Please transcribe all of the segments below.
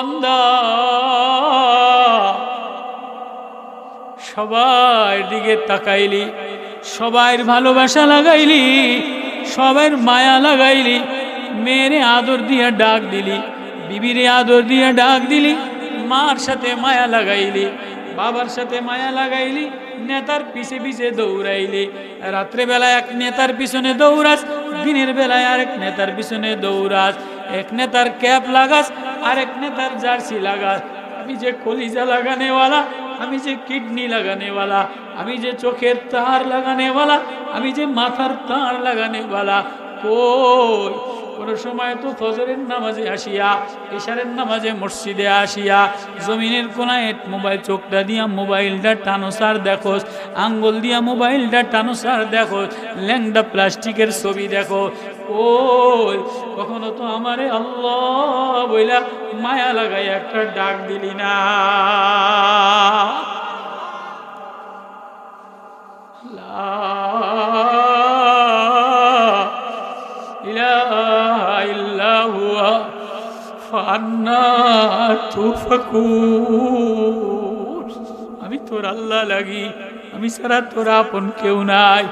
বান্দা। সবার দিকে তাকাইলি সবার ভালোবাসা লাগাইলি সবার মায়া লাগাইলি, মেয়েরে আদর দিয়ে ডাক দিলি, বিবিরে আদর দিয়ে ডাক দিলি, মার সাথে মায়া লাগাইলি, বাবার সাথে মায়া লাগাইলি, নেতার পিছে পিছে দৌড়াইলি। রাত্রেবেলা এক নেতার পিছনে দৌড়াস, দিনের বেলায় আরেক নেতার পিছনে দৌড়াস। এক নেতার ক্যাপ লাগাস আর আরেক নেতার জার্সি লাগাস। আমি যে কলিজা লাগানেওয়ালা, আমি যে কিডনি লাগানেওয়ালা, আমি যে চোখের তার লাগানেওয়ালা, আমি যে মাথার তার লাগানেওয়ালা, কই? কোনো সময় তো ফজরের নামাজে আসিয়া, এশারের নামাজে মসজিদে আসিয়া, জমিনের কোনায় মোবাইল চোখটা দিয়া মোবাইলটা টানোসার দেখোস আঙ্গুল দিয়া মোবাইলটা টানোসার দেখো, ল্যাংডা প্লাস্টিকের ছবি দেখো। ও কখনো তো আমারে আল্লাহ বইলা মায়া লাগাই একটা ডাক দিলি না। ফান্না আমি তোর আল্লাহ লাগি, আমি সারা তোর আপন কেউ নাই।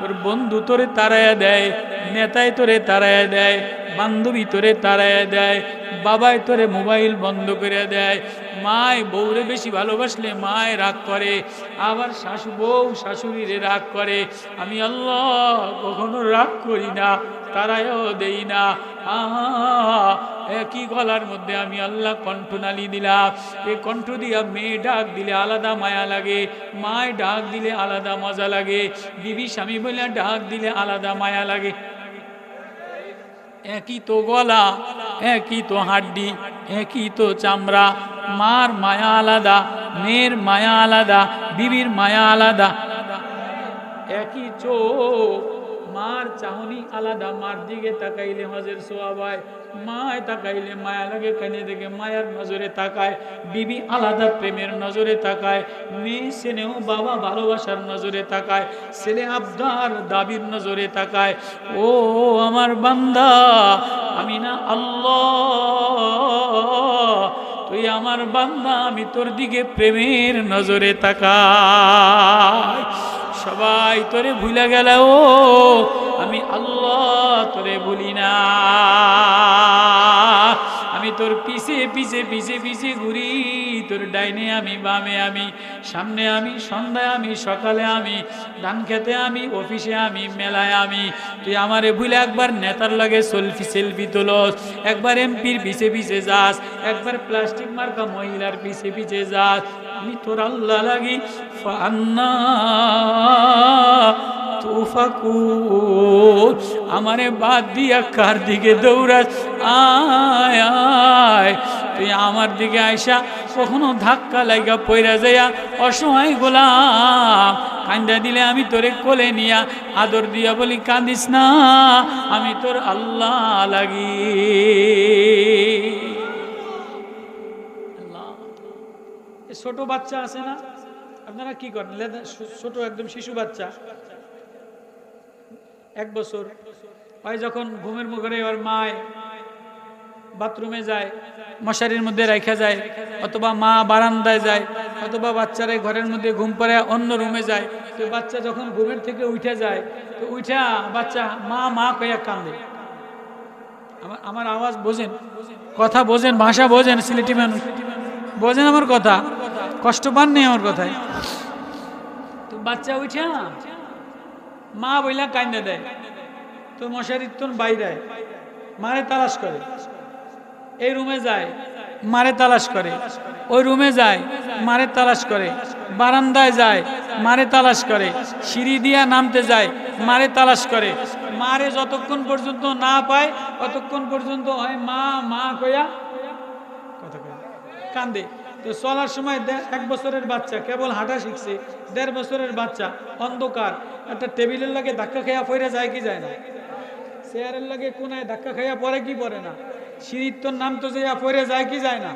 তোর বন্ধু তোরে তারায়া দেয় নেতায় তোরে তারায়া দেয়, বান্ধবী তোরে তারায়া দেয় বাবায় তোরে মোবাইল বন্ধ করে দেয় মায় বউরে বেশি ভালোবাসলে মায় রাগ করে। আবার শাশু বউ শাশুড়িরে রাগ করে। আমি আল্লাহ কখনো রাগ করি না, তারায়ও দেই না। একই গলার মধ্যে আমি আল্লাহ কণ্ঠনালী দিলাম। এই কণ্ঠ দিয়া মেয়ে ডাক দিলে আলাদা মায়া লাগে। মায় ডাক দিলে আলাদা মজা লাগে। বিবি স্বামী বলে ডাক দিলে আলাদা মায়া লাগে। একই তো গলা, একই তো হাড্ডি, একই তো চামড়া। মার মায়া আলাদা, মেয়ের মায়া আলাদা, বিবির মায়া আলাদা। একই চোখ, মার চাহনি আলাদা, মার দিকে তাকাইলে হজের সোয়াবায় মায় তাকাইলে মায়া লাগে, কানে দেখে মায়ার নজরে তাকায়, বিবি আলাদা প্রেমের নজরে তাকায়, মেয়ে সেনেও বাবা ভালোবাসার নজরে তাকায়, ছেলে আবদার দাবির নজরে তাকায়, ও আমার বান্দা, আমি না আল্লাহ তুই আমার বান্দা, আমি তোর দিকে প্রেমের নজরে তাকাই। সবাই তোরে ভুলে গেল, ও, আমি আল্লাহ তোরে ভুলি না। আমি তোর পিছে পিছে পিছে পিছে ঘুরি। তোর ডাইনে আমি, বামে আমি, সামনে আমি, সন্ধ্যায় আমি, সকালে আমি, ধান খেতে আমি, অফিসে আমি, মেলায় আমি। তুই আমারে ভুলে একবার নেতার লাগে সেলফি সেলফি তোলস। একবার এমপির পিছে পিছে যাস। একবার প্লাস্টিক মার্কা মহিলার পিছে পিছে যাস। আমি তোর আল্লাহ লাগি। ফান্না তুফাকুর আমারে বাদ দিয়া কার দিকে দৌড়াস? আয় আয়। তুই আমার দিকে আইসা কখনো ধাক্কা লাগা পইরা যাইয়া অসহায় গোলাম। কান্দা দিলে আমি তোরে কোলে নিয়া আদর দিয়া বলি কাঁদিস না, আমি তোর আল্লাহ লাগি। ছোট বাচ্চা আছে না? আপনারা কি করেন? ছোট একদম শিশু বাচ্চা। এক বছর। হয় যখন ঘুমের মুখে এবার মায় বাথরুমে যায়, মশারির মধ্যে রেখা যায়, অথবা মা বারান্দায় যায়, অথবা বাচ্চারা ঘরের মধ্যে ঘুম পড়ে অন্য রুমে যায়, তো বাচ্চা যখন ঘুমের থেকে উঠে যায়, তো উঠা বাচ্চা মা মা কয়া কান্দে আমার আমার আওয়াজ বোঝেন? কথা বোঝেন? ভাষা বোঝেন? সিলেটি মানুষ? বোঝেন আমার কথা? কষ্ট পান নেই আমার কথায়? তো বাচ্চা উঠা মা বইলা কান্দে দেয়। তো মশারির তোর বাইরে মারে তালাশ করে। এই রুমে যায়, মারে তালাশ করে। ওই রুমে যায়, মারে তালাশ করে। বারান্দায় যায়, মারে তালাশ করে। সিঁড়ি দিয়া নামতে যায়, মারে তালাশ করে। মারে যতক্ষণ পর্যন্ত না পায়, ততক্ষণ পর্যন্ত হয় মা মা কয়া কথা কান্দে। তো চলার সময় এক বছরের বাচ্চা, কেবল হাঁটা শিখছে, দেড় বছরের বাচ্চা, অন্ধকার, একটা টেবিলের লাগে ধাক্কা খাইয়া পড়ে যায় কি যায় না? চেয়ারের লাগে কোনায় ধাক্কা খাইয়া পড়ে কি পড়ে না? সিঁড়ির তোর নাম তো যাইয়া পড়ে যায় কি যায় না?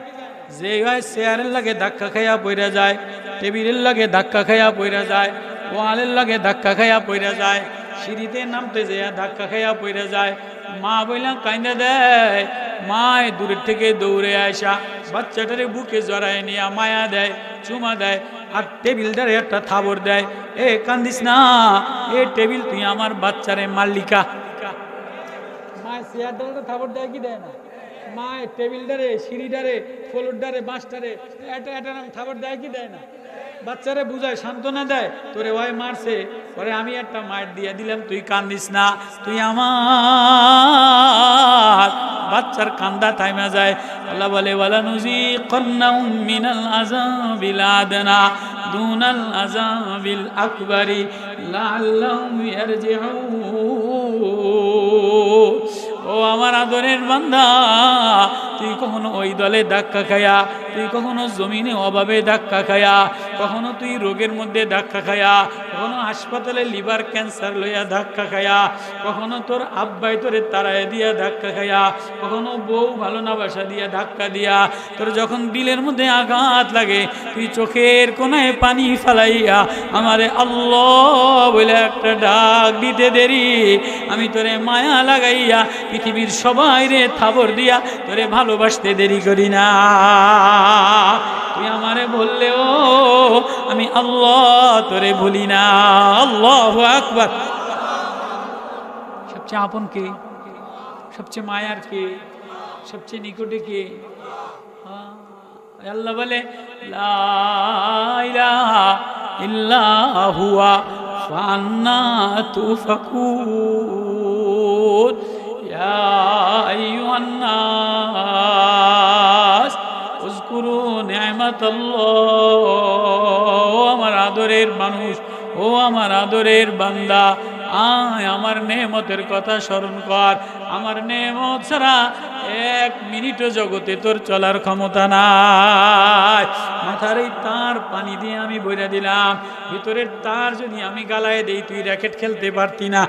যে হয় চেয়ারের লাগে ধাক্কা খাইয়া পড়ে যায়, টেবিলের লাগে ধাক্কা খাইয়া পড়ে যায়, ওয়ালের লাগে ধাক্কা খাইয়া পড়ে যায়, সিঁড়িতে নামতে যাইয়া ধাক্কা খাইয়া পড়ে যায়। মা বইলা কাইন্দা দেয় মায় দূরের থেকে দৌড়ে আসা। বাচ্চাটারে বুকে জড়ায় নিয়ে মায়া দেয়, চুমা দেয়, আর টেবিলটারে একটা থাবর দেয়। এ, কান্দিস না, এ টেবিল তুই আমার বাচ্চারে মাল্লিকা। মায়ের চেয়ারটারে থাবর দেয় কি দেয় না? মায়ের টেবিলটারে সিঁড়িটারে ফলুরডারে বাঁশটারে এটা এটা নাম থাবর দেয় কি দেয় না? বাচ্চারে বুঝায়, সান্ত্বনা দেয়, তোরে ওয়াই মারছে, পরে আমি একটা মায়ের দিয়ে দিলাম, তুই কান্দিস না, তুই আমার বাচ্চার কান্দা থাইমা যায়। আল্লাহ বলে, ওয়ালা নুজি কন্নাউ মিনাল আযাবিল আদনা, দুনাল আকবারি, লাআল্লাহুম ইয়ারজিউন। ও আমার আদরের বান্দা তুই কখনো ওই দলে ধাক্কা খায়া, তুই কখনো জমিনে অভাবে ধাক্কা খায়া, কখনো তুই রোগের মধ্যে ধাক্কা খায়া, কখনো হাসপাতালে লিভার ক্যান্সার লইয়া ধাক্কা খায়া, কখনো তোর আব্বাই তোরে তারায় দিয়া ধাক্কা খায়া, কখনো বউ ভালো না বাসা দিয়া ধাক্কা দিয়া, তোর যখন দিলের মধ্যে আঘাত লাগে, তুই চোখের কোনায় পানি ফালাইয়া আমারে আল্লাহ বলে একটা ডাক দিতে দেরি। আমি তোরে মায়া লাগাইয়া পৃথিবীর সবাই রে থাবর দিয়া তোরে ভালোবাসতে দেরি করি না। তুই আমারে বললেও আমি আল্লাহ তোরে ভুলি না। আল্লাহ আকবার। সবচেয়ে আপন কে? সবচেয়ে মায়ার কে? সবচেয়ে নিকটে কে? হ্যাঁ, আল্লাহ বলে হুয়া ফান্না ইয়া আইয়ুহান ও আমার আদরের মানুষ, ও আমার আদরের বান্দা, আয় আমার নেমতের কথা স্মরণ কর। আমার নেমত ছাড়া এক মিনিটও জগতে তোর চলার ক্ষমতা নাই। মাথার এই তার পানি দিয়ে আমি বইরা দিলাম, ভিতরের তার যদি আমি গালায় দেই, তুই র্যাকেট খেলতে পারতি না।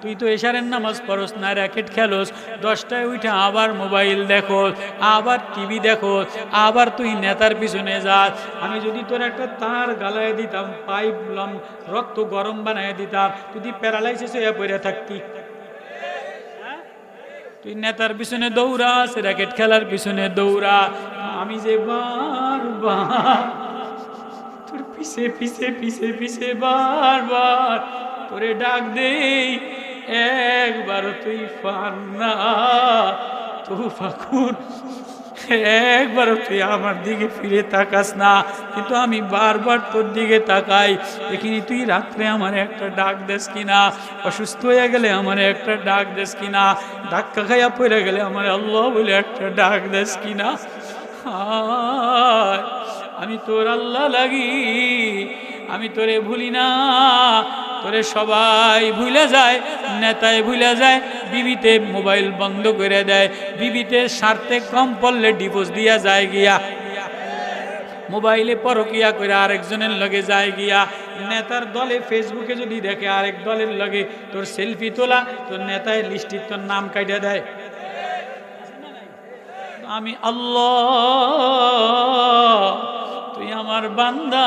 তুই তো এশারের নামাজ পড়স, না র্যাকেট খেলোস। দশটায় উঠে আবার মোবাইল দেখো আবার টিভি দেখো আবার তুই নেতার পিছনে যাস। আমি যদি তোর একটা তার গালায় দিতাম, পাইপ লম, রক্ত গরম বানায় দিতাম, তুই প্যারালাইসিস হয়ে পড়ে থাকতি। তুই নেতার পিছনে দৌড়াস র্যাকেট খেলার পিছনে দৌড়া। আমি যে বারবার তোর পিছে পিছে পিছে পিছে বারবার তোরে ডাক দেই একবার তুই পার না তো ফাকুন একবার তুই আমার দিকে ফিরে তাকাস না, কিন্তু আমি বারবার তোর দিকে তাকাই। দেখিনি তুই রাত্রে আমার একটা ডাক দেস কিনা, অসুস্থ হয়ে গেলে আমার একটা ডাক দেস কিনা, ধাক্কা খাইয়া পড়ে গেলে আমার আল্লাহ বলে একটা ডাক দেস কিনা। আমি তোর আল্লাহ লাগি। আমি তোরে ভুলি না, তোরে সবাই ভুলে যায় নেতায় ভুলে যায়, বিবিতে মোবাইল বন্ধ করে দেয়, বিবিতে স্বার্থে কম পড়লে ডিভোর্স দিয়া যায় গিয়া। মোবাইলে পরকিয়া করে আরেকজনের লগে যায় গিয়া। নেতার দলে ফেসবুকে যদি দেখে আরেক দলের লগে তোর সেলফি তোলা, তোর নেতায় লিস্টির তোর নাম কাইটা দেয়। আমি আল্লাহ, তুই আমার বান্দা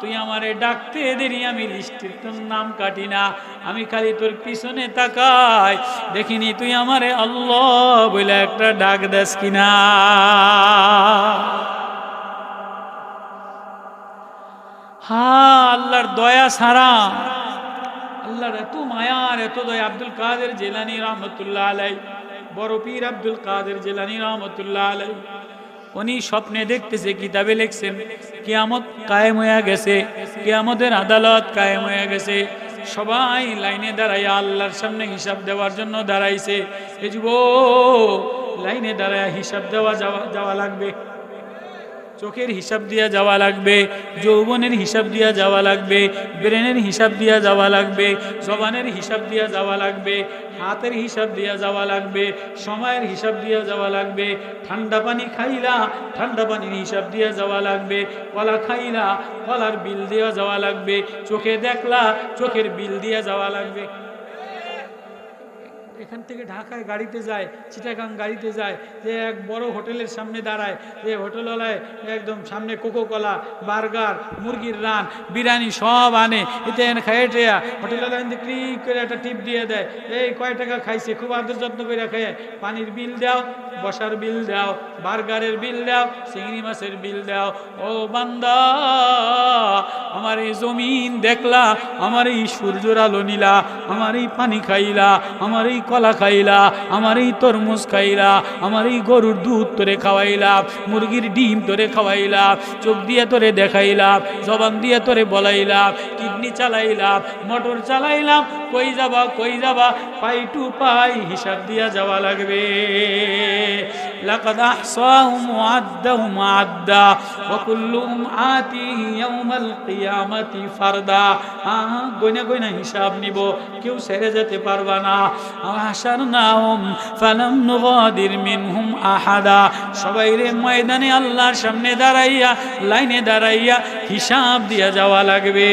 তুই আমারে ডাকতে দেরি, আমি লিস্টের তোর নাম কাটি না, আমি খালি তোর পিছনে তাকাই। দেখিনি তুই আমারে আল্লাহ বলে একটা ডাক দেস কিনা। হা আল্লাহর দয়া সারা আল্লাহর এত মায়ার এত দয়া। আব্দুল কাদের জেলানি রহমতুল্লাহ আলাই বড় পীর আব্দুল কাদের জেলানি রহমতুল্লাহ আলাই উনি স্বপ্নে দেখতেছে, কিতাবে লিখছেন, কেয়ামত কায়েম হয়ে গেছে, কেয়ামতের আদালত কায়েম হয়ে গেছে। সবাই লাইনে দাঁড়াইয়া আল্লাহর সামনে হিসাব দেওয়ার জন্য দাঁড়াইছে। এ যুব লাইনে দাঁড়ায় হিসাব দেওয়া যাওয়া যাওয়া লাগবে। চোখের হিসাব দিয়া যাওয়া লাগবে, যৌবনের হিসাব দিয়া যাওয়া লাগবে, ব্রেনের হিসাব দিয়া যাওয়া লাগবে, জবানের হিসাব দিয়া যাওয়া লাগবে, হাতের হিসাব দিয়া যাওয়া লাগবে, সময়ের হিসাব দিয়া যাওয়া লাগবে, ঠান্ডা পানি খাইলা ঠান্ডা পানির হিসাব দিয়া যাওয়া লাগবে, কলা খাইলা কলার বিল দিয়া যাওয়া লাগবে, চোখে দেখলা চোখের বিল দিয়া যাওয়া লাগবে। এখান থেকে ঢাকায় গাড়িতে যায়, চিটাগাং গাড়িতে যায়, যে এক বড় হোটেলের সামনে দাঁড়ায়, যে হোটেলওয়ালায় একদম সামনে কোকো কলা বার্গার, মুরগির রান, বিরিয়ানি সব আনে এতে খাইয়ে টেয়া। হোটেলওয়ালা এনে ক্লিক করে একটা টিপ দিয়ে দেয়, এই কয় টাকা খাইছে? খুব আদর যত্ন করে খাইয়ে পানির বিল দাও, বসার বিল দাও, বার্গারের বিল দাও, চিংড়ি মাছের বিল দাও। ও বান্দা, আমার এই জমিন দেখলা, আমার এই সূর্যর আলো নিলা, আমার এই পানি খাইলা, আমার এই কলা খাইলা, আমার এই তরমুজ খাইলা, আমার এই গরুর দুধ তোরে খাওয়াইলা, মুরগির ডিম তোরে খাওয়াইলা, চোখ দিয়ে তোরে দেখাইলাম জবান দিয়ে তোরে বলাইলাম কিডনি চালাইলাম মোটর চালাইলাম কই যাবা কই যাবা পাই টু পাই হিসাব দিয়া যাওয়া লাগবে لقد أحصاهم وعدهم عدا وكلهم آتيه يوم القيامة فردا গইনা গইনা হিসাব নিব কেউ ছেড়ে যেতে পারবা না হাসারনাহুম ফালাম নুগাদির মিনহুম আহাদা সবাই রে ময়দানে আল্লাহর সামনে দাঁড়াইয়া লাইনে দাঁড়াইয়া হিসাব দিয়া যাওয়া লাগবে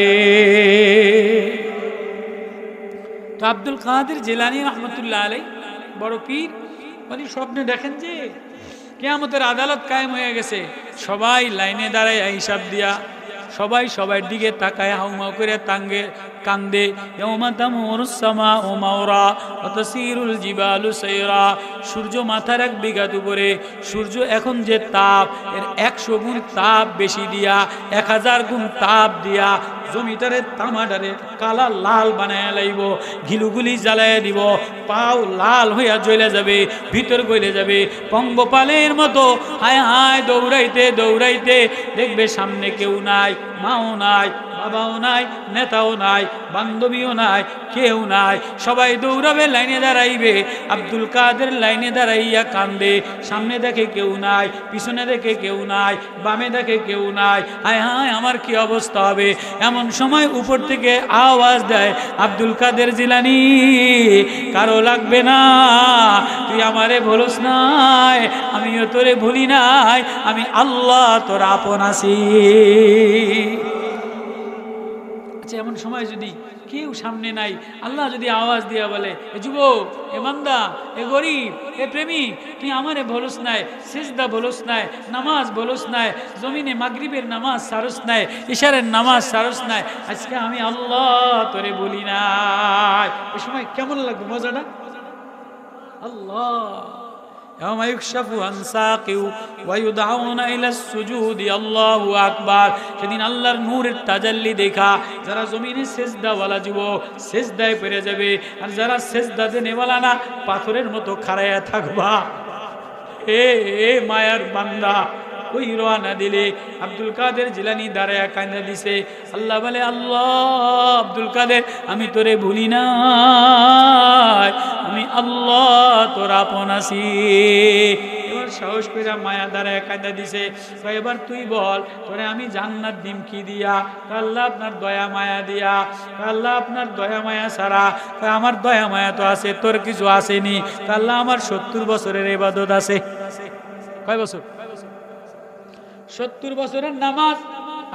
তো আব্দুল কাদের জেলানি রহমতুল্লাহ আলাই বড় পীর, উনি স্বপ্নে দেখেন যে কেয়ামতের আদালত কায়েম হয়ে গেছে। সবাই লাইনে দাঁড়ায় হিসাব দিয়া, সবাই সবার দিকে তাকায়, হাউমাউ করে তাঙ্গে কান্দে সূর্য মাথার এক বিঘাত উপরে, সূর্য এখন যে তাপ, এর একশো গুণ তাপ বেশি দিয়া, এক হাজার গুণ তাপ দিয়া, জমিটারে তামাটারে কালা লাল বানায় লাইব, ঘিলুগুলি জ্বালায় দিব, পাও লাল হইয়া জ্বলে যাবে, ভিতর গলে যাবে, পঙ্গপালের মতো হায় হায় দৌড়াইতে দৌড়াইতে দেখবে সামনে কেউ নাই, মাও নাই বাবাও নাই, নেতাও নাই, বান্ধবীও নাই, কেউ নাই। সবাই দৌড়াবে, লাইনে দাঁড়াইবে। আব্দুল কাদের লাইনে দাঁড়াইয়া কান্দে। সামনে দেখে কেউ নাই, পিছনে দেখে কেউ নাই, বামে দেখে কেউ নাই। হায় হায়, আমার কি অবস্থা হবে? এমন সময় উপর থেকে আওয়াজ দেয়, আব্দুল কাদের জিলানি, কারও লাগবে না। তুই আমারে ভুলস নাই, আমিও তোরে ভুলি নাই, আমি আল্লাহ তোর আপন আছি। আচ্ছা এমন সময় যদি কেউ সামনে নাই, আল্লাহ যদি আওয়াজ দিয়া বলে, এ যুবক, এ মান্দা এ গরিব, এ প্রেমিক, তুই আমারে বলস নাই, সিজদা বলস নাই, নামাজ বলস নাই, জমিনে মাগরিবের নামাজ সারস নাই, ইশারের নামাজ সারস নাই, আজকে আমি আল্লাহ তোরে বলি নাই। এ সময় কেমন লাগবে মজাটা? আল্লাহ। يوم يكشف عن ساق ويدعون الى السجود الله আকবার সেদিন আল্লাহর নূরের তাজাল্লি দেখা যারা জমিনে সেজদাওয়ালা যুবক সেজদায় পেরে যাবে আর যারা সেজদা দেনেওয়ালা না পাথরের মতো খাড়াইয়া থাকবা এ এ মায়ার বান্দা ওই রোয়ানা দিলে আব্দুল কাদের জিলানি দাঁড়ায় কান্দা দিছে। আল্লাহ বলে, আল্লাহ, আব্দুল কাদের, আমি তোরে ভুলি না আমি আল্লাহ তোর আপন আছি। এবার সাহস করে মায়া দ্বারা কায়দা দিছে। এবার তুই বল, তোরে আমি জান্নাত দিম কি দিয়া আল্লাহ, আপনার দয়া মায়া দিয়া। আল্লাহ, আপনার দয়া মায়া কয়, আমার দয়া মায়া তো আছে, তোর কিছু আসেনি। আল্লাহ, আমার সত্তর বছরের এবাদত আছে। কয় বছর? সত্তর বছরের নামাজ,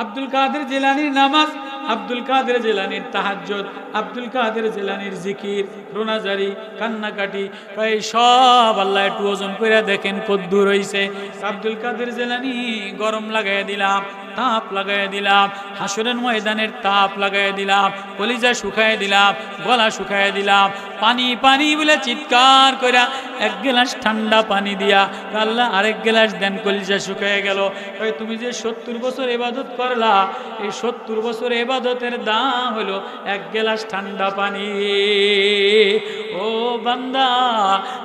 আব্দুল কাদের জেলানির নামাজ, আব্দুল কাদের জেলানির তাহাজ্জুদ, আব্দুল কাদের জেলানির জিকির, রোনাজারি, কান্নাকাটি এই সব আল্লাহ একটু ওজন করে দেখেন কদ্দু রয়েছে আব্দুল কাদের জেলানি গরম লাগাই দিলাম। তাপ লাগাই দিলাম, হাসরের ময়দানের তাপ লাগাই দিলাম, কলিজা শুকাই দিলাম, গলা শুকাই দিলাম, পানি পানি বলে চিৎকার করে এক গ্লাস ঠান্ডা পানি দিয়া আল্লাহ আরেক গ্লাস দেন, কলিজা শুকায় গেল। তুমি যে সত্তর বছর এবাদত করলা, এই সত্তর বছর এবাদতের দাম হলো এক গ্লাস ঠান্ডা পানি। ও বান্দা,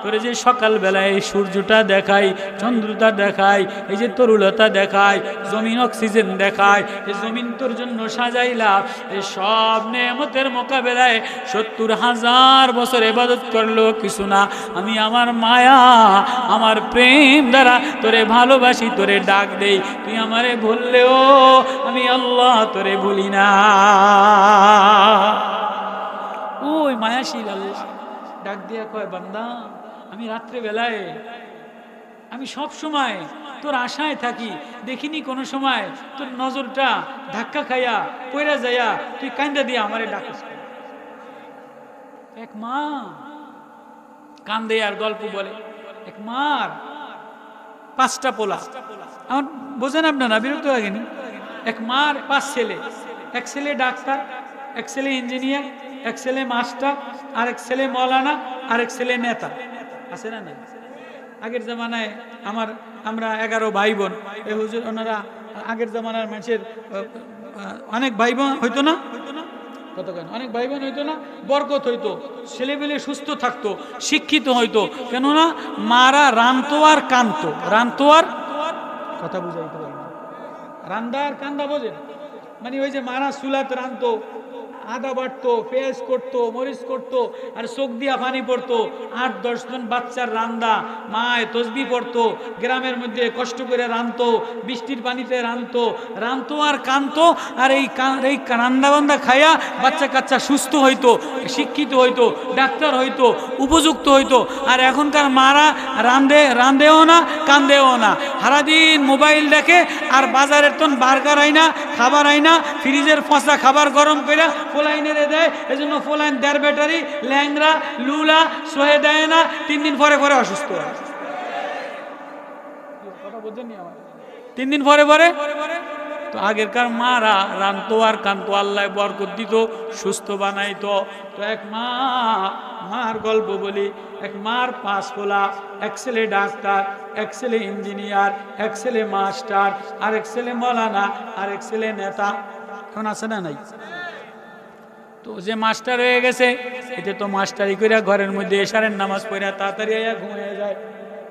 তোরে যে সকালবেলায় সূর্যটা দেখাই, চন্দ্রটা দেখাই, এই যে তরুলতা দেখায় জমিন অক্সিজেন দেখায় এই জমিন তোর জন্য সাজাইলাম। এই সব নেমতের মোকাবেলায় সত্তর হাজার বছর এবাদত করল, কিছু না। আমি আমার মায়া, আমার প্রেম দ্বারা তোরে ভালোবাসি, তোরে ডাক দেই। তুই আমারে ভুললেও আমি আল্লাহ তোরে ভুলি না। ওই মায়াশীল আল্লাহ, ডাক দিয়া কয়, বান্দা, আমি রাত্রে বেলায় আমি সব সময় তোর আশায় থাকি, দেখিনি কোনো সময়, তোর নজরটা ধাক্কা খাইয়া পয়রা যাইয়া, তুই কান্দা দিয়া আমারে ডাকিস এক মা কান্দে আর গল্প বলে। এক মার, পাঁচটা পোলা। আমার বোঝেন আপনারা, বিরক্ত লাগেনি? এক মার, পাঁচ ছেলে। এক ছেলে ডাক্তার, এক ছেলে ইঞ্জিনিয়ার, এক ছেলে মাস্টার, আর এক ছেলে মৌলানা, আর এক ছেলে নেতা। আছে না নাই? আগের জামানায় আমার, আমরা এগারো ভাই বোন এই হুজুর, ওনারা আগের জামানার মানুষের অনেক ভাই বোন হইতো না? অনেক ভাই বোন হইতো না? বরকত হইতো ছেলেবেলে সুস্থ থাকতো, শিক্ষিত হইতো। কেননা, মারা রানতো আর কানতো। রানতো আর কথা বুঝাইতে পারি না। রান্দা আর কান্দা বোঝেন মানে ওই যে মারা সুলাত রানতো আদা বাটতো, পেঁয়াজ করতো, মরিচ করতো, আর চোখ দিয়া পানি পড়তো। আট দশজন বাচ্চার রান্দা, মায় তসবি পড়তো, গ্রামের মধ্যে কষ্ট করে রানতো, বৃষ্টির পানিতে রানতো রানতো আর কানতো, আর এই এই রান্দা বান্দা খাইয়া বাচ্চা কাচ্চা সুস্থ হইতো, শিক্ষিত হইতো, ডাক্তার হইতো, উপযুক্ত হইতো। আর এখনকার মারা রান্ধে রান্ধেও না, কান্দেও না। সারাদিন মোবাইল দেখে আর বাজারের তন বার্গার আইনা, খাবার আইনা, ফ্রিজের ফসা খাবার গরম করে ফোলাইনেরে দেয় এই জন্য ফোলাইন দেড় ব্যাটারি ল্যাংরা লুলা সহে দেয় না তিন দিন পরে পরে অসুস্থ হয়। তিন দিন পরে পরে? তো আগেরকার মারা রানতো আর কানতো আল্লাহ বরকত দিত সুস্থ বানাইতো। তো এক মা মার গল্প বলি এক মার পাঁচ পোলা এক ছেলে ডাক্তার এক ছেলে ইঞ্জিনিয়ার এক ছেলে মাস্টার আর এক ছেলে মৌলানা আর এক ছেলে নেতা। এখন আছে না নাই? তো যে মাস্টার হয়ে গেছে, এতে তো মাস্টারি কইরা ঘরের মধ্যে এসারের নামাজ পড়িয়া তাড়াতাড়ি ঘুমিয়ে যায়।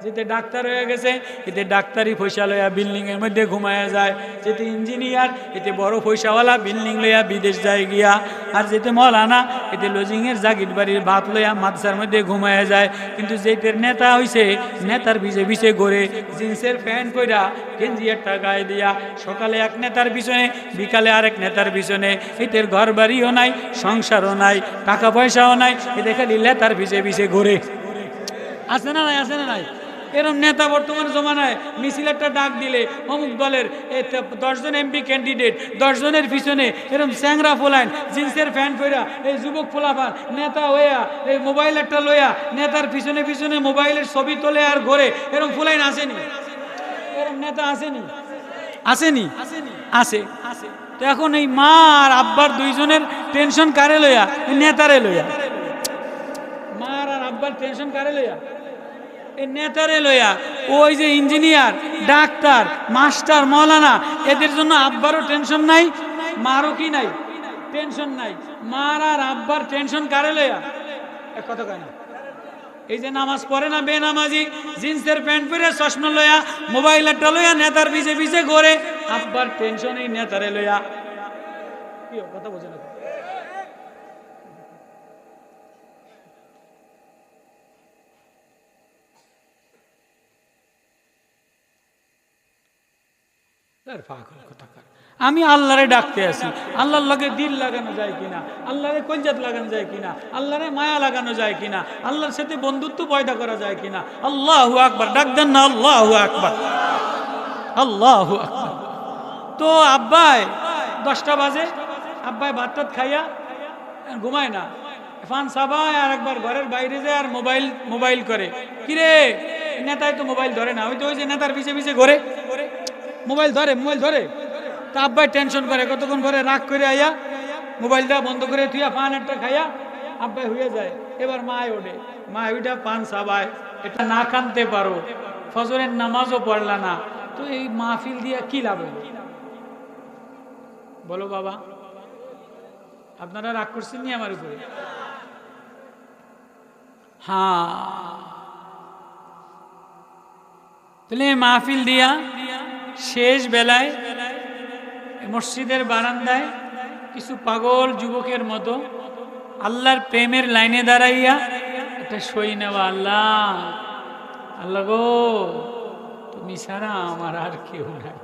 যেতে ডাক্তার হয়ে গেছে, এতে ডাক্তারি পয়সা লয়া বিল্ডিং এর মধ্যে ঘুমায়া যায়। যেতে ইঞ্জিনিয়ার এতে বড় পয়সাওয়ালা বিল্ডিং লইয়া বিদেশ যায় গিয়া। আর যেতে মলানা, এতে লজিং এর জাগির বাড়ির ভাত লইয়া মাদ্রাসার মধ্যে ঘুমায়া যায়। কিন্তু যেটের নেতা হইছে, নেতার পিছে পিছে ঘুরে, জিন্সের প্যান্ট কইরা গেঞ্জি একটা গায়ে দিয়া। সকালে এক নেতার পিছনে, বিকালে আরেক নেতার পিছনে। এদের ঘর বাড়িও নাই, সংসারও নাই, টাকা পয়সাও নাই, এতে খালি লেতার পিছে পিছে ঘুরে। আছে না নাই, আছে না নাই? এরম নেতা বর্তমান জমানায় মিছিল একটা ডাক দিলে অমুক দলের দশজন এমপি ক্যান্ডিডেট, দশজনের পিছনে এরম স্যাংরা ফোলাইন, জিন্সের প্যান্ট পরা এই যুবক ফোলাফান, নেতা হইয়া, এই মোবাইল একটা লইয়া নেতার পিছনে পিছনে মোবাইলের ছবি তোলে আর ঘোরে, এরম ফোলাইন আসেনি? এরম নেতা আসেনি? আসেনি? আসে। তো এখন এই মা আর আব্বার দুইজনের টেনশন কারে লইয়া? নেতারে লইয়া। মার আর আব্বার টেনশন কারে লইয়া? নেতারে লইয়া, ওই যে ইঞ্জিনিয়ার, ডাক্তার, মাস্টার, মলানা, এদের জন্য আব্বারও টেনশন নাই, মারও কি নাই? টেনশন নাই। মার আর আব্বার টেনশন কারে লইয়া? এক কথা এই যে নামাজ পড়ে না বেনামাজি, জিন্সের প্যান্ট পরে চশমা লইয়া, মোবাইল একটা লইয়া, নেতার পিছে পিছে ঘরে, আব্বার টেনশন এই নেতারে লইয়া। কি কথা বোঝে না আমি আল্লাহরে ডাকতে আছি। আল্লাহর লগে দিল লাগানো যায় কিনা? আল্লাহরে কলজাত লাগানো যায় কিনা? আল্লাহরে মায়া লাগানো যায় কিনা? আল্লাহর সাথে বন্ধুত্ব পয়দা করা যায় কিনা? আল্লাহ আকবার। ডাক দেন না, আল্লাহ আকবার। আল্লাহ আকবার। তো আব্বাই, দশটা বাজে। আব্বাই ভাত টাত খাইয়া ঘুমায় না। ফান সাবাই আর একবার ঘরের বাইরে যায় আর মোবাইল মোবাইল করে। কিরে নেতায় তো মোবাইল ধরে না। ওই তো ওই যে নেতার পিছে পিছে ঘরে। মোবাইল ধরে মোবাইল ধরে। তা আব্বাই টেনশন করে, কতক্ষণ পরে রাগ করে আইয়া মোবাইলটা বন্ধ করে তুইয়া পান একটা খাইয়া আব্বাই হয়ে যায়। এবার মায় ওঠে। মা ওইটা পান সাবায় এটা না কানতে পারো। ফজরের নামাজও পড়লা না। তো এই মাহফিল দিয়া কি লাভ বলো বাবা। আপনারা রাগ করছেন নি আমার উপরে? হ্যাঁ। তাহলে মাহফিল দিয়া শেষ বেলায় মসজিদের বারান্দায় কিছু পাগল যুবকের মতো আল্লাহর প্রেমের লাইনে দাঁড়াইয়া একটা সই নেওয়া, আল্লাহ আল্লাহ গো, তুমি ছাড়া আমার আর কেউ নাই।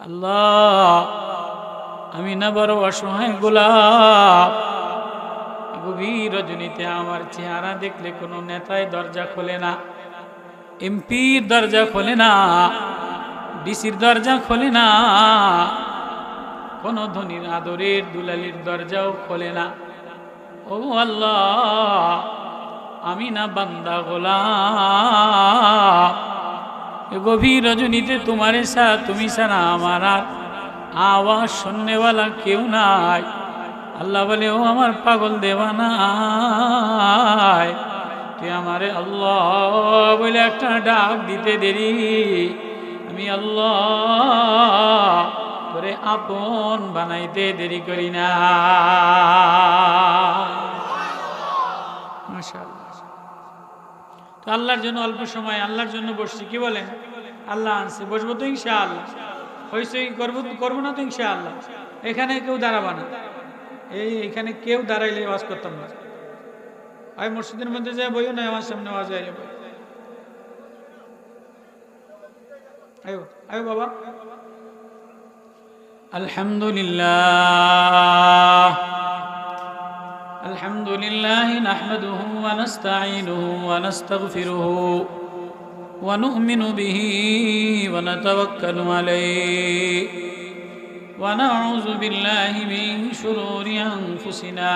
আল্লাহ, আমি না বড় অসহায় গোলাপ। গভীর রজনীতে আমার চেহারা দেখলে কোনো নেতায় দরজা খোলে না। এমপির দরজা খোলে না, ডিসির দরজা খোলে না, কোনো ধনির আদরের দুলালির দরজাও খোলে না। ও আল্লাহ, আমি না বান্দা গোলাম। এ গভীর রজনীতে তোমারে সা তুমি ছাড়া আমার আর আওয়াজ শুননেওয়ালা কেউ নাই। আল্লাহ বলে, ও আমার পাগল দেওয়া নাই। তুই আমারে আল্লাহ বলে একটা ডাক দিতে দেরি? আমি আল্লাহ করে আপন বানাইতে দেরি করি না। তো আল্লাহর জন্য অল্প সময়, আল্লাহর জন্য বসছি, কি বলেন? আল্লাহ আনছে, বসবো তো ইনশাআল্লাহ। হয়েছে করব করব না তো ইনশাআল্লাহ। এখানে কেউ দাঁড়াবা না। এই এখানে কেউ দাঁড়াইলে আওয়াজ করতাম না। আমি মসজিদের মধ্যে যাই বইও না আমার সামনে আওয়াজ আইলে বই আয়ো আয়ো বাবা আলহামদুলিল্লাহ الحمد لله نحمده ونستعينه ونستغفره ونؤمن به ونتوكل عليه ونعوذ بالله من شرور انفسنا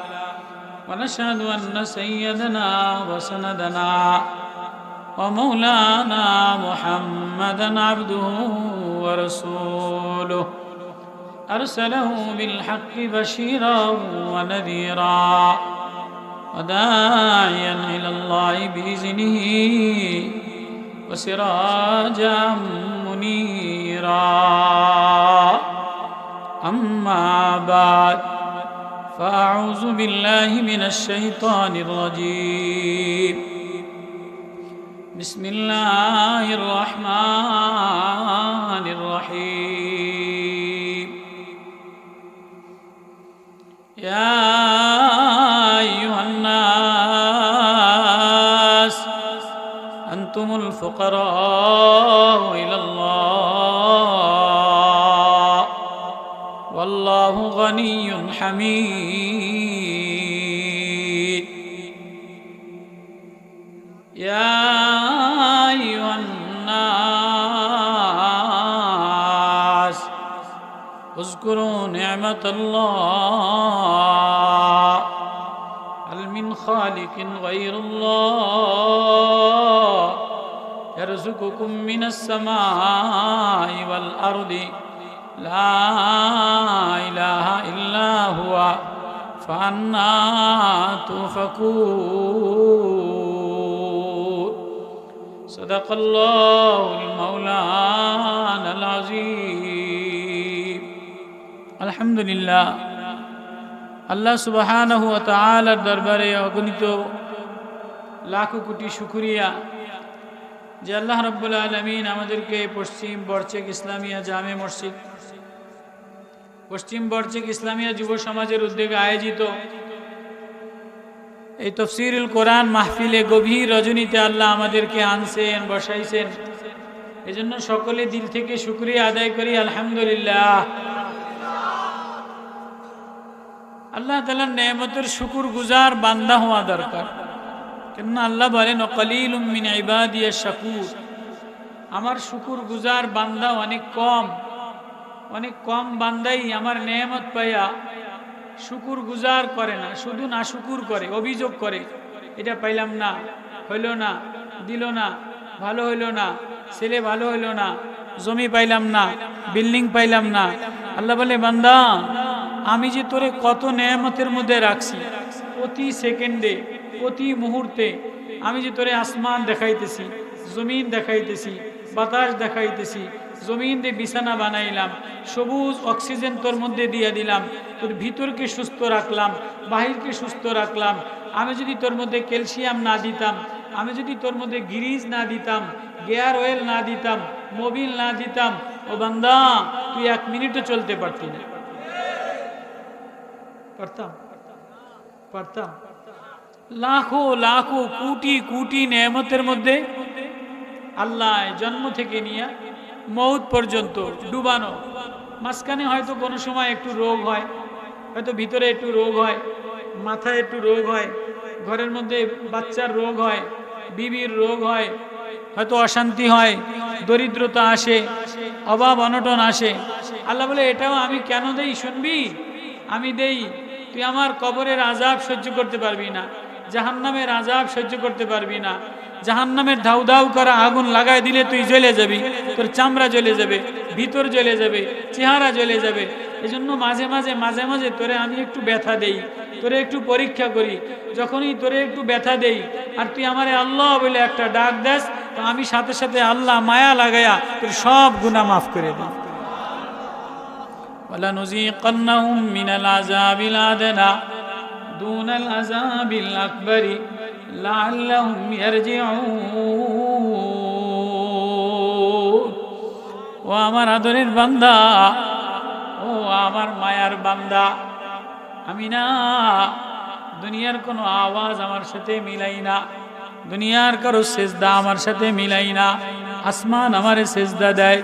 ونشهد أن سيدنا وسندنا ومولانا محمدا عبده ورسوله. أرسله بالحق بشيرا ونذيرا وداعيا إلى الله بإذنه وسراجا منيرا. أما بعد فأعوذ بالله من الشيطان الرجيم. بسم الله الرحمن الرحيم. يا أيها الناس أنتم الفقراء. আলহামদুলিল্লাহ। আল্লাহ সুবাহানহু দরবারে অগণিত লাখো কোটি শুকুরিয়া যে আল্লাহ রব্বুল আলমিন আমাদেরকে পশ্চিম বর্চেক ইসলামিয়া জামে মসজিদ, পশ্চিম বর্চেক ইসলামিয়া যুব সমাজের উদ্যোগে আয়োজিত এই তফসিরুল কোরআন মাহফিলে গভীর রজনীতে আল্লাহ আমাদেরকে আনছেন, বসাইছেন। এজন্য সকলে দিল থেকে শুক্রিয়া আদায় করি, আলহামদুলিল্লাহ। আল্লাহ তালার নেমতের শুকুর গুজার বান্দা হওয়া দরকার। কেননা আল্লাহ বলেন কলিল উম্মিন ইবাদিয়া শাকুর। আমার শুকুর গুজার বান্দা অনেক কম। অনেক কম বান্দাই আমার নেয়ামত পাইয়া শুকুর গুজার করে না, শুধু না শুকুর করে, অভিযোগ করে। এটা পাইলাম না, হইল না, দিল না, ভালো হইল না, ছেলে ভালো হইল না, জমি পাইলাম না, বিল্ডিং পাইলাম না। আল্লাহ বলে, বান্দা আমি যে তোরে কত নেয়ামতের মধ্যে রাখছি, প্রতি সেকেন্ডে, প্রতি মুহূর্তে আমি যে তোরে আসমান দেখাইতেছি, জমিন দেখাইতেছি, বাতাস দেখাইতেছি, জমিন দিয়ে বিছানা বানাইলাম, সবুজ অক্সিজেন তোর মধ্যে দিয়ে দিলাম, তোর ভিতরকে সুস্থ রাখলাম, বাহিরকে সুস্থ রাখলাম, আমি যদি তোর মধ্যে ক্যালসিয়াম না দিতাম, আমি যদি তোর মধ্যে গিরিজ না দিতাম, গিয়ার অয়েল না দিতাম, মোবিল না দিতাম, ও বান্দা, তুই এক মিনিটও চলতে পারতি না। পারতাম পারতাম। লাখো লাখো, কোটি কোটি নেয়ামতের মধ্যে আল্লাহ জন্ম থেকে নিয়ে মৌত পর্যন্ত ডুবানো। মাঝখানে হয়তো কোনো সময় একটু রোগ হয়, হয়তো ভিতরে একটু রোগ হয়, মাথায় একটু রোগ হয়, ঘরের মধ্যে বাচ্চার রোগ হয়, বিবির রোগ হয়, হয়তো অশান্তি হয়, দরিদ্রতা আসে, অভাব অনটন আসে। আল্লাহ বলে, এটাও আমি কেন দেই? শুনবি? আমি দেই তুই আমার কবরের আজাব সহ্য করতে পারবি না, জাহান্নামের আজাব সহ্য করতে পারবি না। জাহান্নামের ধাউ ধাউ করা আগুন লাগাই দিলে তুই জ্বলে যাবি, তোর চামড়া জ্বলে যাবে, ভিতর জ্বলে যাবে, চেহারা জ্বলে যাবে। এজন্য মাঝে মাঝে মাঝে মাঝে তোরে আমি একটু ব্যথা দেই, তোরে একটু পরীক্ষা করি। যখনই তোরে একটু ব্যথা দেই, আর তুই আমারে আল্লাহ বলে একটা ডাক দেস, তো আমি সাথে সাথে আল্লাহ মায়া লাগাইয়া তোর সব গুণা মাফ করে দিই। ولنذيقنهم من العذاب الأدنى دون العذاب الأكبر لعلهم يرجعون ও আমার আদরের বান্দা ও আমার মায়ার বান্দা আমি না দুনিয়ার কোনো আওয়াজ আমার সাথে মিলাই না দুনিয়ার কারো সেজদা আমার সাথে মিলাই না আসমান আমারে সেজদা দেয়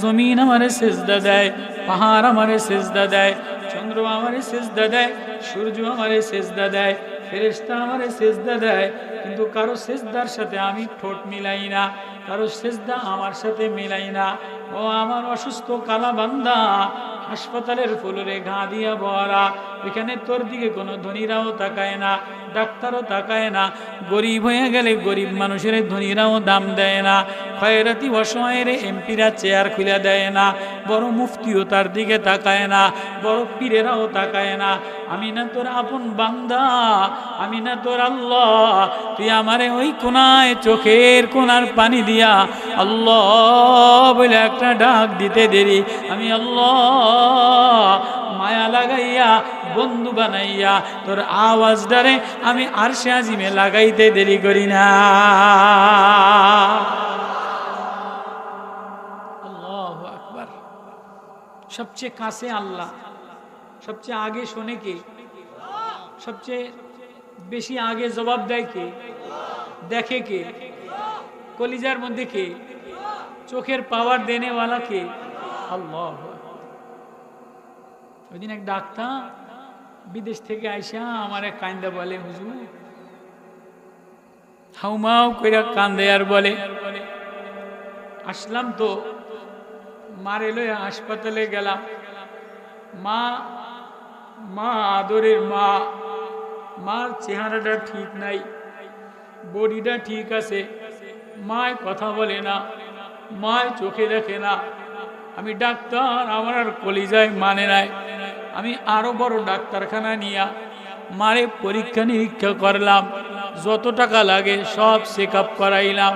জমিন আমারে সেজদা দেয় পাহাড় আমারে সেজদা দেয়, চন্দ্র আমারে সেজদা দেয়, সূর্য আমারে সেজদা দেয় ফেরেস্তা আমারে সেজদা দেয়, কিন্তু কারও সেজদার সাথে আমি ঠোঁট মিলাই না, কারও সেজদা আমার সাথে মিলাই না। ও আমার অসুস্থ কালা বান্দা হাসপাতালের ফুলরে ঘা দিয়া ভরা। এখানে তোর দিকে কোনো ধনীরাও তাকায় না, ডাক্তারও তাকায় না। গরিব হয়ে গেলে গরিব মানুষের ধনীরাও দাম দেয় না। খয়রাতি অসময়ের এমপিরা চেয়ার খুলে দেয় না। বড় মুফতিও তার দিকে তাকায় না, বড় পীরেরাও তাকায় না। আমি না তোর আপন বান্দা, আমি না তোর আল্লাহ। তুই আমারে ওই কোনায় চোখের কোনার পানি দিয়া আল্লাহ বলে একটা ডাক দিতে দেরি। আমি আল্লাহ মায়া লাগাইয়া, বন্ধু বানাইয়া, তোর আওয়াজ ডারে আমি আরশে আজিমে লাগাইতে দেরি করি না। আল্লাহ সবচেয়ে কাছে আল্লাহ, সবচেয়ে আগে শোনে কে? সবচেয়ে বেশি আগে জবাব দেয় কে? দেখে কে? কলিজার মধ্যে কে? চোখের পাওয়ার দেনেওয়ালা কে? আল্লাহ। ওই দিন এক ডাক্তার বিদেশ থেকে আইসা আমার এক কান্দা বলে, হুজুর হাউমাউ কইরা কান্দে আর বলে, আসলাম তো, মারে লয়ে হাসপাতালে গেলাম। মা মা আদরের মা, মার চেহারাটা ঠিক নাই, বডিটা ঠিক আছে মায় কথা বলে না, মায় চোখে দেখে না। আমি ডাক্তার, আমার আর কলিজায় মানে নাই। আমি আরও বড় ডাক্তারখানা নিয়া মারে পরীক্ষা নিরীক্ষা করলাম, যত টাকা লাগে সব চেক আপ করাইলাম।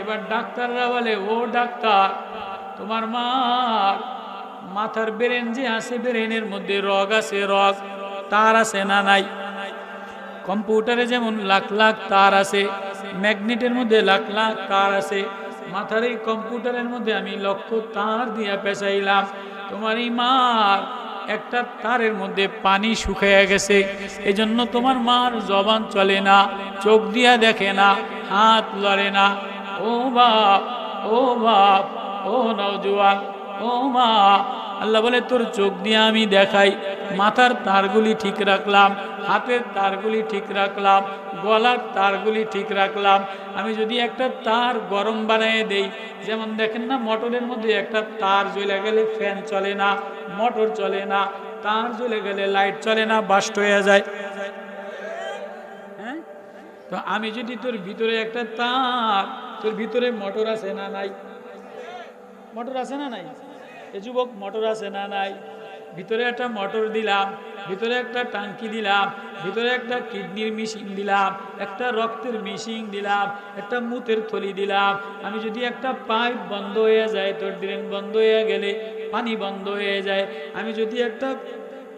এবার ডাক্তাররা বলে, ও ডাক্তার, তোমার মার মাথার ব্রেন যে আছে, ব্রেনের মধ্যে রগ আছে, রগ তার আছে না নাই? কম্পিউটারে যেমন লাখ লাখ তার আছে, ম্যাগনেটের মধ্যে লাখ লাখ তার আছে, মাথার এই কম্পিউটারের মধ্যে আমি লক্ষ তার দিয়া পেঁচাইলাম। তোমার এই মার একটা তারের মধ্যে পানি শুকিয়ে গেছে, এজন্য তোমার মার জবান চলে না, চোখ দিয়া দেখে না, হাত লড়ে না। ও বাপ ও বাপ, ও নওজোয়ান, ও মা আল্লাহ বলে, তোর চোখ দিয়ে আমি দেখাই। মাথার তারগুলি ঠিক রাখলাম, হাতের তারগুলি ঠিক রাখলাম, গলার তারগুলি ঠিক রাখলাম। আমি যদি একটা তার গরম বানিয়ে দেই, যেমন দেখেন না, মোটরের মধ্যে একটা তার জ্বলে গেলে ফ্যান চলে না, মোটর চলে না, তার জ্বলে গেলে লাইট চলে না, বাস্ট হয়ে যায়। হ্যাঁ? তো আমি যদি তোর ভিতরে একটা তার, তোর ভিতরে মোটর আছে না নাই? মোটর আছে না নাই? এ যুবক মোটর আছে না নাই? ভিতরে একটা মোটর দিলাম, ভিতরে একটা টাঙ্কি দিলাম, ভিতরে একটা কিডনির মেশিন দিলাম, একটা রক্তের মেশিন দিলাম, একটা মুতের থলি দিলাম। আমি যদি একটা পাইপ বন্ধ হয়ে যায় তোর ড্রেন বন্ধ হয়ে গেলে পানি বন্ধ হয়ে যায়। আমি যদি একটা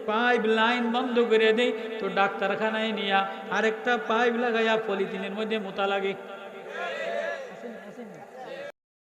পাইপ লাইন বন্ধ করে দেই, তো ডাক্তারখানায় নিয়া আরেকটা পাইপ লাগাইয়া পলিথিনের মধ্যে মোতা লাগে।